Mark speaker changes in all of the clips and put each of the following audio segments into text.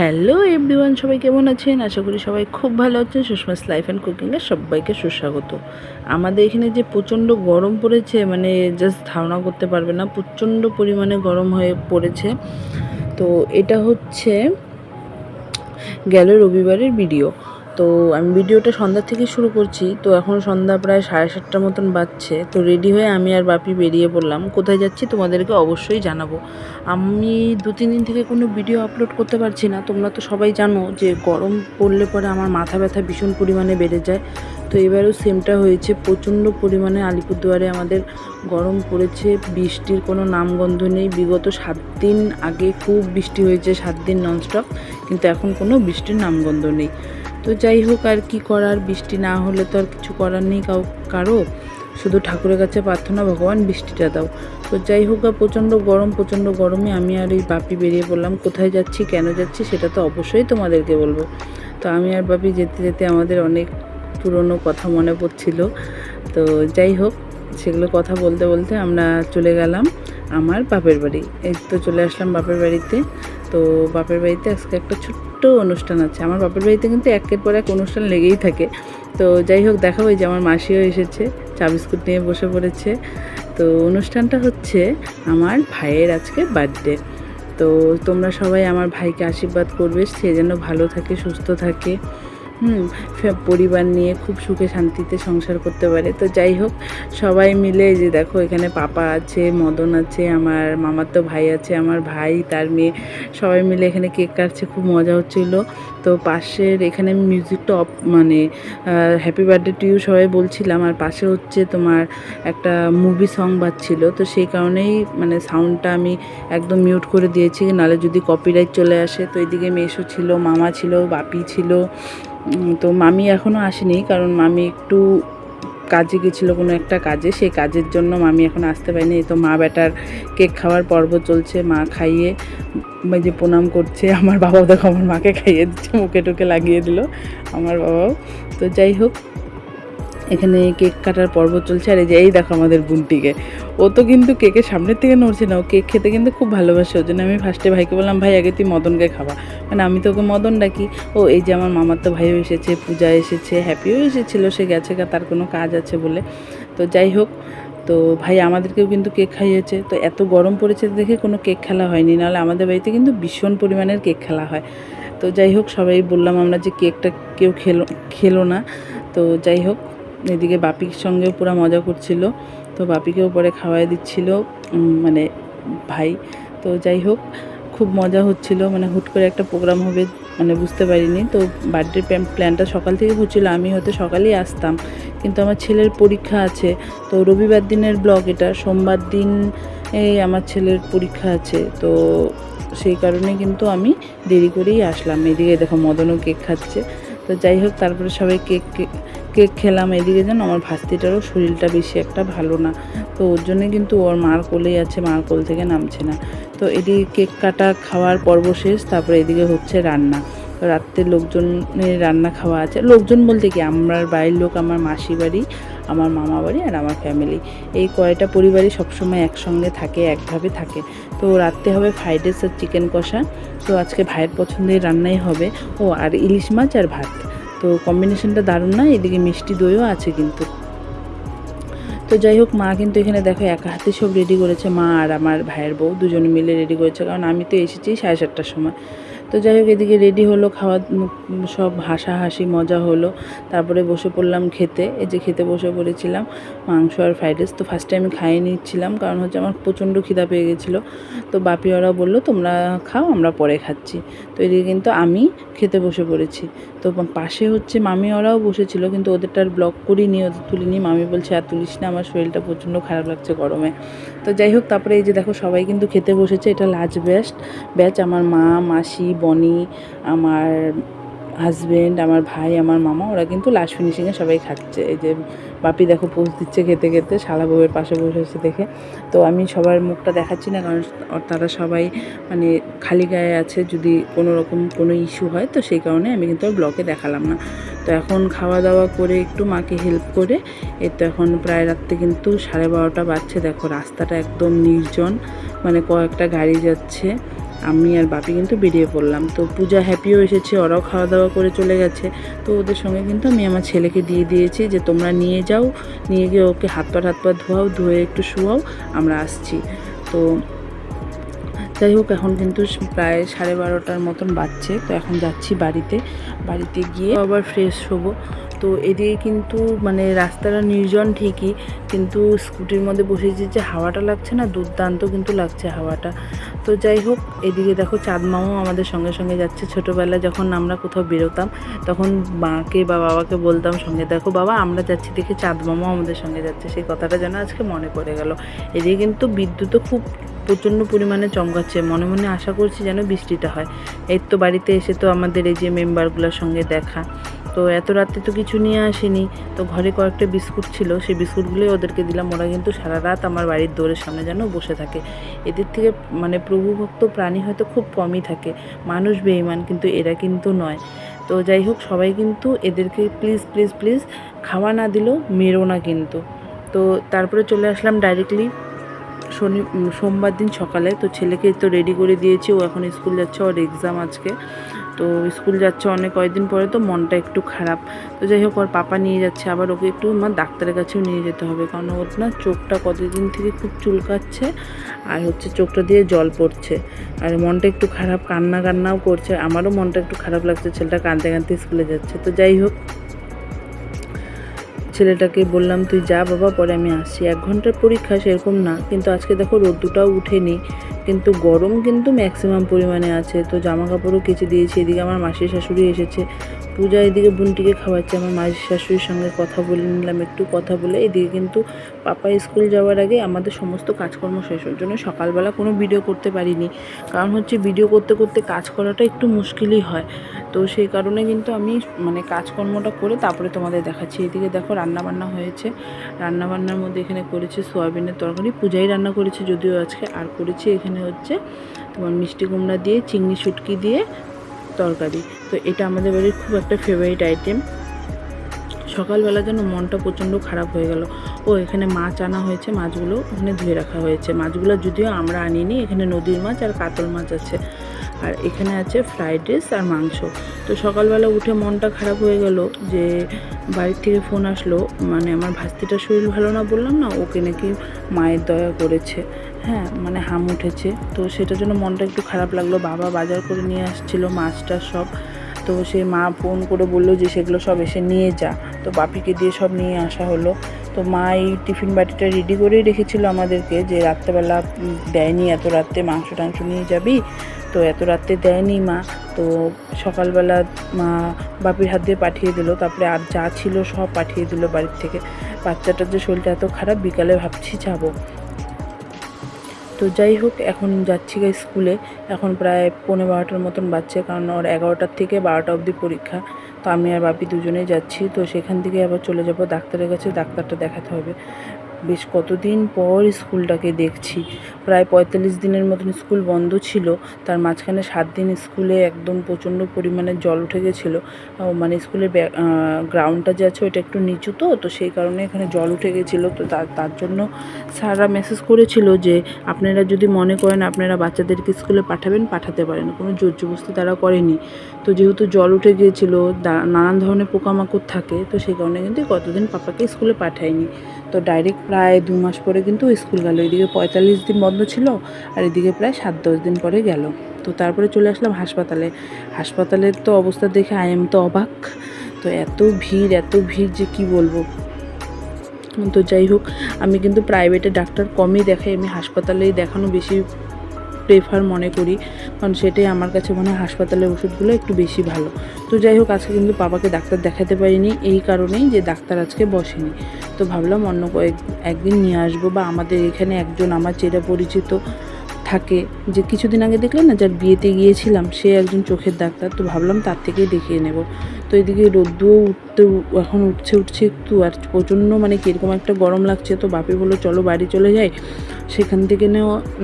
Speaker 1: Hello everyone, সবাই কেমন আছেন? আশা করি সবাই খুব ভালো আছেন। সুষমাস লাইফ অ্যান্ড কুকিংয়ে সবাইকে সুস্বাগত। আমাদের এখানে যে প্রচণ্ড গরম পড়েছে মানে জাস্ট ধারণা করতে পারবে না, প্রচণ্ড পরিমাণে গরম হয়ে পড়েছে। তো এটা হচ্ছে গেল রবিবারের ভিডিও তো আমি ভিডিওটা সন্ধ্যা থেকে শুরু করছি, তো এখন সন্ধ্যা প্রায় সাড়ে সাতটার মতন বাজছে। তো রেডি হয়ে আমি আর বাপি বেরিয়ে পড়লাম। কোথায় যাচ্ছি তোমাদেরকে অবশ্যই জানাব। আমি দু, তিন দিন থেকে কোনো ভিডিও আপলোড করতে পারছি না। তোমরা তো সবাই জানো যে গরম পড়লে পরে আমার মাথা ব্যথা ভীষণ পরিমাণে বেড়ে যায়। তো এবারেও সেমটা হয়েছে। প্রচণ্ড পরিমাণে আলিপুরদুয়ারে আমাদের গরম পড়েছে। বৃষ্টির কোনো নামগন্ধ নেই। বিগত সাত দিন আগে খুব বৃষ্টি হয়েছে, সাত দিন ননস্টপ কিন্তু এখন কোনো বৃষ্টির নামগন্ধ নেই। তো যাই হোক আর কি করার, বৃষ্টি না হলে তো আর কিছু করার নেই কাউ, কারও। শুধু ঠাকুরের কাছে প্রার্থনা, ভগবান বৃষ্টিটা দাও। তো যাই হোক প্রচণ্ড গরম, প্রচণ্ড গরমে আমি আর ওই বাপি বেরিয়ে পড়লাম। কোথায় যাচ্ছি, কেন যাচ্ছি, সেটা তো অবশ্যই তোমাদেরকে বলব। তো আমি আর বাপি যেতে যেতে আমাদের অনেক পুরনো কথা মনে পড়ছিল। তো যাই হোক, সেগুলো কথা বলতে বলতে আমরা চলে গেলাম আমার বাপের বাড়ি। এই তো চলে আসলাম বাপের বাড়িতে। তো বাপের বাড়িতে আজকে একটা ছোট্ট অনুষ্ঠান আছে। আমার বাপের বাড়িতে কিন্তু একের পর এক অনুষ্ঠান লেগেই থাকে। তো যাই হোক, দেখা ওই যে আমার মাসিও এসেছে, চা বিস্কুট নিয়ে বসে পড়েছে। তো অনুষ্ঠানটা হচ্ছে আমার ভাইয়ের আজকে বার্থডে। তো তোমরা সবাই আমার ভাইকে আশীর্বাদ করবে। সে যেন ভালো থাকে, সুস্থ থাকে। হুম পরিবার নিয়ে খুব সুখে শান্তিতে সংসার করতে পারে। তো যাই হোক, সবাই মিলে যে দেখো, এখানে পাপা আছে, মদন আছে, আমার মামার তো ভাই আছে, আমার ভাই, তার মেয়ে, সবাই মিলে এখানে কেক কাটছে, খুব মজা হচ্ছিল। তো পাশের এখানে মিউজিকটা অফ মানে হ্যাপি বার্থডে টু সবাই বলছিলাম, আর পাশে হচ্ছে তোমার একটা মুভি সং বাজছিল। তো সেই কারণেই মানে সাউন্ডটা আমি একদম মিউট করে দিয়েছি নাহলে যদি কপিরাইট চলে আসে। তো এদিকে মেশো ছিল, মামা ছিল, বাপি ছিল তো মামি এখনও আসেনি, কারণ মামি একটু কাজে গেছিল কোনো একটা কাজে, সেই কাজের জন্য মামি এখন আসতে পারিনি। তো মা বেটার কেক খাওয়ার পর্ব চলছে, মা খাইয়ে যে প্রণাম করছে, আমার বাবাও দেখো আমার মাকে খাইয়ে দিচ্ছে, মুখে টুকে লাগিয়ে দিল আমার বাবাও। তো যাই হোক এখানে কেক কাটার পর্ব চলছে। আর এই যে, এই দেখো আমাদের বুনটিকে। ও তো কিন্তু কেকের সামনের থেকে নড়ছে না। ও কেক খেতে কিন্তু খুব ভালোবাসে। ওই জন্য আমি ফার্স্টে ভাইকে বললাম, ভাই, আগে তুই মদনকে খাওয়া। মানে আমি তো ওকে মদন ডাকি। ও, এই যে আমার মামার তো ভাইও এসেছে, পূজা এসেছে, হ্যাপিও এসেছিল, সে গেছে তার কোনো কাজ আছে বলে। তো যাই হোক, তো ভাই, আমাদেরকেও কিন্তু কেক খাইয়েছে। তো এত গরম পড়েছে দেখে কোনো কেক খেলা হয়নি। নাহলে আমাদের বাড়িতে কিন্তু ভীষণ পরিমাণের কেক খেলা হয়। তো যাই হোক, সবাই বললাম আমরা যে কেকটা কেউ খেলো খেলো না। তো যাই হোক এদিকে বাপির সঙ্গেও পুরো মজা করছিল। তো বাপিকেও পরে খাওয়াই দিচ্ছিল মানে ভাই। তো যাই হোক, খুব মজা হচ্ছিল। মানে হুট করে একটা প্রোগ্রাম হবে মানে বুঝতে পারিনি। তো বার্থডে প্ল্যানটা সকাল থেকে হচ্ছিল, আমি হয়তো সকালেই আসতাম। কিন্তু আমার ছেলের পরীক্ষা আছে। তো রবিবার দিনের ব্লগ এটা, সোমবার দিন এই আমার ছেলের পরীক্ষা আছে। তো সেই কারণে কিন্তু আমি দেরি করেই আসলাম। এদিকে দেখো মদনও কেক খাচ্ছে। তো যাই হোক, তারপরে সবাই কেক কেক খেলাম, এদিকে যেন আমার ভাস্তিটারও শরীরটা বেশি একটা ভালো না। তো ওর জন্যে কিন্তু ওর মার কোলেই আছে, মার কোল থেকে নামছে না। তো এদিকে কেক কাটা খাওয়ার পর্ব শেষ, তারপরে এদিকে হচ্ছে রান্না। রাত্রে লোকজনের রান্না খাওয়া আছে। লোকজন বলতে কি, আমার বাড়ির লোক, আমার মাসি বাড়ি, আমার মামা বাড়ি আর আমার ফ্যামিলি এই কয়টা পরিবারই সবসময় একসঙ্গে থাকে, একভাবে থাকে। তো রাত্রে হবে ফ্রাইড রাইস আর চিকেন কষা। তো আজকে ভাইয়ের পছন্দের রান্নাই হবে। ও, আর ইলিশ মাছ আর ভাত। তো কম্বিনেশনটা দারুণ না এদিকে মিষ্টি দইও আছে কিন্তু। তো যাই হোক, মা কিন্তু এখানে দেখো একা হাতে সব রেডি করেছে, মা আর আমার ভাইয়ের বউ দুজনে মিলে রেডি করেছে, কারণ আমি তো এসেছি সাড়ে সাতটার সময়। তো যাই হোক, এদিকে রেডি হলো, খাওয়া সব হাসাহাসি, মজা হলো। তারপরে বসে পড়লাম খেতে, এই যে খেতে বসে পড়েছিলাম, মাংস আর ফ্রাইড রাইস তো ফার্স্টে আমি খাইয়ে নিচ্ছিলাম, কারণ হচ্ছে আমার প্রচণ্ড খিদা পেয়ে গেছিল। তো বাপি ওরা বলল, তোমরা খাও, আমরা পরে খাচ্ছি। তো এদিকে কিন্তু আমি খেতে বসে পড়েছি। তো পাশে হচ্ছে মামি ওরাও বসেছিল, কিন্তু ওদেরটা আর ব্লক করিনি, ওদের তুলিনি। মামি বলছে, আর তুলিস না, আমার শরীরটা প্রচণ্ড খারাপ লাগছে গরমে। তো যাই হোক, তারপরে এই যে দেখো, সবাই কিন্তু খেতে বসেছে, এটা লাস্ট বেস্ট ব্যাচ আমার মা, মাসি বনি, আমার হাজবেন্ড আমার ভাই, আমার মামা, ওরা কিন্তু লাস্ট ফিনিশিংয়ে সবাই খাচ্ছে এই যে বাপি দেখো পোজ দিচ্ছে খেতে খেতে, শালা বউয়ের পাশে বসে আছে দেখে। তো আমি সবার মুখটা দেখাচ্ছি না, কারণ তারা সবাই মানে খালি গায়ে আছে, যদি কোনো রকম কোনো ইস্যু হয়, তো সেই কারণে আমি কিন্তু ব্লকে দেখালাম না। তো এখন খাওয়া দাওয়া করে একটু মাকে হেল্প করে এই তো এখন প্রায় রাত্রে কিন্তু সাড়ে বারোটা বাজছে। দেখো রাস্তাটা একদম নির্জন মানে কয়েকটা গাড়ি যাচ্ছে। আমি আর বাপি কিন্তু বেরিয়ে পড়লাম। তো পূজা হ্যাপিও এসেছে, ওরাও খাওয়া দাওয়া করে চলে গেছে। তো ওদের সঙ্গে কিন্তু আমি আমার ছেলেকে দিয়ে দিয়েছি যে, তোমরা নিয়ে যাও, নিয়ে গিয়ে ওকে হাত পা হাত পা ধোয়াও, ধুয়ে একটু শুয়াও, আমরা আসছি। তো যাই হোক, এখন কিন্তু প্রায় সাড়ে বারোটার মতন বাজছে। তো এখন যাচ্ছি বাড়িতে। বাড়িতে গিয়ে আবার ফ্রেশ হব। তো এদিকে কিন্তু মানে রাস্তাটা নির্জন ঠিকই, কিন্তু স্কুটির মধ্যে বসেছি যে হাওয়াটা লাগছে না, দুর্দান্ত কিন্তু লাগছে হাওয়াটা। তো যাই হোক, এদিকে দেখো চাঁদ মামাও আমাদের সঙ্গে সঙ্গে যাচ্ছে। ছোটোবেলায় যখন আমরা কোথাও বেরোতাম, তখন মাকে বা বাবাকে বলতাম সঙ্গে, দেখো বাবা, আমরা যাচ্ছি দেখে চাঁদ মামাও আমাদের সঙ্গে যাচ্ছে। সেই কথাটা যেন আজকে মনে পড়ে গেল। এদিকে কিন্তু বিদ্যুৎও খুব প্রচণ্ড পরিমাণে চমকাচ্ছে। মনে মনে আশা করছি যেন বৃষ্টিটা হয়। এর তো বাড়িতে এসে তো আমাদের এই যে মেম্বারগুলোর সঙ্গে দেখা। তো এত রাতে তো কিছু নিয়ে আসিনি। তো ঘরে কয়েকটা বিস্কুট ছিল, সেই বিস্কুটগুলোই ওদেরকে দিলাম। ওরা কিন্তু সারা রাত আমার বাড়ির দৌড়ের সামনে যেন বসে থাকে। এদের থেকে মানে প্রভুভক্ত প্রাণী হয়তো খুব কমই থাকে। মানুষ বেইমান কিন্তু এরা কিন্তু নয়। তো যাই হোক, সবাই কিন্তু এদেরকে প্লিজ প্লিজ প্লিজ খাওয়া না দিলেও মেরো না কিন্তু। তো তারপরে চলে আসলাম ডাইরেক্টলি শনি, সোমবার দিন সকালে। তো ছেলেকে তো রেডি করে দিয়েছি, ও এখন স্কুল যাচ্ছে, ওর এক্সাম আজকে। তো স্কুল যাচ্ছে অনেক কয়েকদিন পরে তো মনটা একটু খারাপ। তো যাই হোক, ওর পাপা নিয়ে যাচ্ছে, আবার ওকে একটু আমার ডাক্তারের কাছেও নিয়ে যেতে হবে, কারণ ওর না চোখটা কতদিন থেকে খুব চুলকাচ্ছে আর হচ্ছে চোখটা দিয়ে জল পড়ছে। আর মনটা একটু খারাপ, কান্না কান্নাও করছে, আমারও মনটা একটু খারাপ লাগছে, ছেলেটা কাঁদতে কাঁদতে স্কুলে যাচ্ছে। তো যাই হোক, ছেলেটাকে বললাম, তুই যা বাবা, পরে আমি আসছি। এক ঘণ্টার পরীক্ষা সেরকম না, কিন্তু আজকে দেখো রোদ্দুটাও উঠেনি। কিন্তু গরম কিন্তু ম্যাক্সিমাম পরিমাণে আছে। তো জামা কাপড়ও কেচে দিয়েছি, এদিকে আমার মাসির শাশুড়ি এসেছে। পূজা এদিকে বোনটিকে খাওয়াচ্ছে, আমার মাসির শাশুড়ির সঙ্গে কথা বলে নিলাম, একটু কথা বলে। এদিকে কিন্তু পাপা স্কুল যাওয়ার আগে আমাদের সমস্ত কাজকর্ম শেষ ওর জন্য সকালবেলা কোনো ভিডিও করতে পারিনি। কারণ হচ্ছে ভিডিও করতে করতে কাজ করাটা একটু মুশকিলই হয়। তো সেই কারণে কিন্তু আমি মানে কাজকর্মটা করে তারপরে তোমাদের দেখাচ্ছি। এদিকে দেখো রান্নাবান্না হয়েছে। রান্নাবান্নার মধ্যে এখানে করেছি সোয়াবিনের তরকারি। পূজাই রান্না করেছি, যদিও আজকে আর করেছি এখানে হচ্ছে। তোমার মিষ্টি কুমড়া দিয়ে, চিংড়ি শুটকি দিয়ে তরকারি। তো এটা আমাদের বাড়ির খুব একটা ফেভারিট আইটেম সকালবেলা যেন মনটা প্রচণ্ড খারাপ হয়ে গেল। ও, এখানে মাছ আনা হয়েছে, মাছগুলো ওখানে ধুয়ে রাখা হয়েছে। মাছগুলো যদিও আমরা আনিনি, এখানে নদীর মাছ আর কাতল মাছ আছে। আর এখানে আছে ফ্রাইড রাইস আর মাংস। তো সকালবেলা উঠে মনটা খারাপ হয়ে গেল যে বাড়ির থেকে ফোন আসলো। মানে আমার ভাস্তিটার শরীর ভালো না বললাম না, ওকে নাকি মায়ের দয়া করেছে। হ্যাঁ মানে হাম উঠেছে। তো সেটার জন্য মনটা একটু খারাপ লাগল। বাবা বাজার করে নিয়ে আসছিল মাছটা সব। তো সে মা ফোন করে বলল যে সেগুলো সব এসে নিয়ে যা। তো বাপিকে দিয়ে সব নিয়ে আসা হলো। তো মা এই টিফিন বাটিটা রেডি করেই রেখেছিল আমাদেরকে যে রাত্রেবেলা দেয়নি এত রাত্রে মাংস টাংস নিয়ে যাবি। তো এত রাত্রে দেয়নি মা। তো সকালবেলা মা বাপির হাত দিয়ে পাঠিয়ে দিল। তারপরে আর যা ছিল সব পাঠিয়ে দিল বাড়ির থেকে। বাচ্চাটার যে শরীরটা এত খারাপ, বিকালে ভাবছি যাব। তো যাই হোক, এখন যাচ্ছি গা স্কুলে। এখন প্রায় পনেরো বারোটার মতন বাচ্চা কারণ ওর এগারোটার থেকে বারোটা অবধি পরীক্ষা। তো আমি আর বাপি দুজনেই যাচ্ছি, তো সেখান থেকে আবার চলে যাব। ডাক্তারের কাছে ডাক্তারটা দেখাতে হবে। বেশ কতদিন পর স্কুলটাকে দেখছি। প্রায় পঁয়তাল্লিশ দিনের মতন স্কুল বন্ধ ছিল। তার মাঝখানে সাত দিন স্কুলে একদম প্রচণ্ড পরিমাণে জল উঠে গেছিল। মানে স্কুলের গ্রাউন্ডটা যে আছে ওটা একটু নিচু তো তো সেই কারণে এখানে জল উঠে গেছিল। তো তার জন্য স্যাররা মেসেজ করেছিল যে, আপনারা যদি মনে করেন আপনারা বাচ্চাদেরকে স্কুলে পাঠাবেন, পাঠাতে পারেন। কোনো জোর জবস্তি তারা করেনি। তো যেহেতু জল উঠে গিয়েছিল নানান ধরনের পোকামাকড় থাকে, তো সেই কারণে কিন্তু কতদিন পাপাকে স্কুলে পাঠায়নি। তো ডাইরেক্ট প্রায় দু মাস পরে কিন্তু স্কুল গেল। এদিকে পঁয়তাল্লিশ দিন বন্ধ ছিল আর এদিকে প্রায় সাত দশ দিন পরে গেল। তো তারপরে চলে আসলাম হাসপাতালে। হাসপাতালের তো অবস্থা দেখে আই এম তো অবাক। তো এত ভিড় এত ভিড় যে কি বলব? তো যাই হোক, আমি কিন্তু প্রাইভেটে ডাক্তার কমই দেখাই। আমি হাসপাতালেই দেখানো বেশি প্রেফার মনে করি। কারণ সেটাই আমার কাছে মনে হয় হাসপাতালের ওষুধগুলো একটু বেশি ভালো। তো যাই হোক, আজকে কিন্তু বাবাকে ডাক্তার দেখাতে পারিনি। এই কারণেই যে ডাক্তার আজকে বসেনি। তো ভাবলাম অন্য কয়েক, একদিন নিয়ে আসব বা আমাদের এখানে একজন আমার চেরা পরিচিত থাকে। যে কিছুদিন আগে দেখলেন না, যার বিয়েতে গিয়েছিলাম, সে একজন চোখের ডাক্তার, তো ভাবলাম তার থেকেই দেখিয়ে নেব। তো এদিকে রোদ্দুও উঠতে এখন উঠছে উঠছে একটু, আর প্রচণ্ড মানে কীরকম একটা গরম লাগছে। তো বাপি বলল, চলো বাড়ি চলে যাই। সেখান থেকে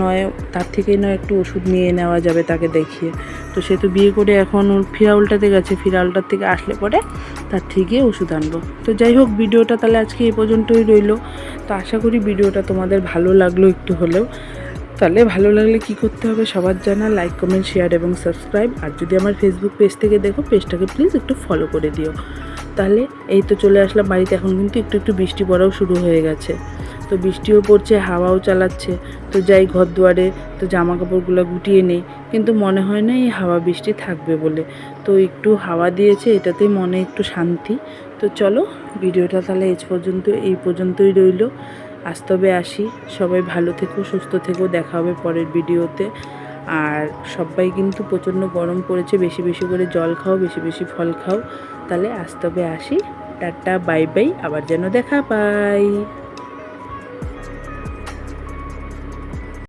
Speaker 1: নয়, তার থেকেই নয়, একটু ওষুধ নিয়ে নেওয়া যাবে তাকে দেখিয়ে। তো সে তো বিয়ে করে এখন ওর ফিরা উল্টাতে গেছে। ফিরা উল্টার থেকে আসলে পরে তার থেকে ওষুধ আনব। তো যাই হোক, ভিডিওটা তাহলে আজকে এই পর্যন্তই রইল। তো আশা করি ভিডিওটা তোমাদের ভালো লাগল একটু হলেও। তাহলে ভালো লাগলে কি করতে হবে সবার জানা লাইক কমেন্ট শেয়ার এবং সাবস্ক্রাইব আর যদি আমার ফেসবুক পেজ থেকে দেখো পেজটাকে প্লিজ একটু ফলো করে দিও। তাহলে এই তো চলে আসলাম বাড়িতে, এখন কিন্তু একটু একটু বৃষ্টি পড়াও শুরু হয়ে গেছে। তো বৃষ্টিও পড়ছে, হাওয়াও চালাচ্ছে। তো যাই ঘর দুয়ারে তো জামা কাপড়গুলো গুটিয়ে নেই। কিন্তু মনে হয় না এই হাওয়া বৃষ্টি থাকবে বলে। তো একটু হাওয়া দিয়েছে, এটাতেই মনে একটু শান্তি। তো চলো, ভিডিওটা তাহলে এজ পর্যন্ত, এই পর্যন্তই রইল। আজ তবে আসি। সবাই ভালো থেকো, সুস্থ থেকো। দেখা হবে পরের ভিডিওতে। আর সবাই কিন্তু প্রচণ্ড গরম পড়েছে। বেশি বেশি করে জল খাও, বেশি বেশি ফল খাও। তাহলে আজ তবে আসি। Tata, bye bye. আবার যেন দেখা পাই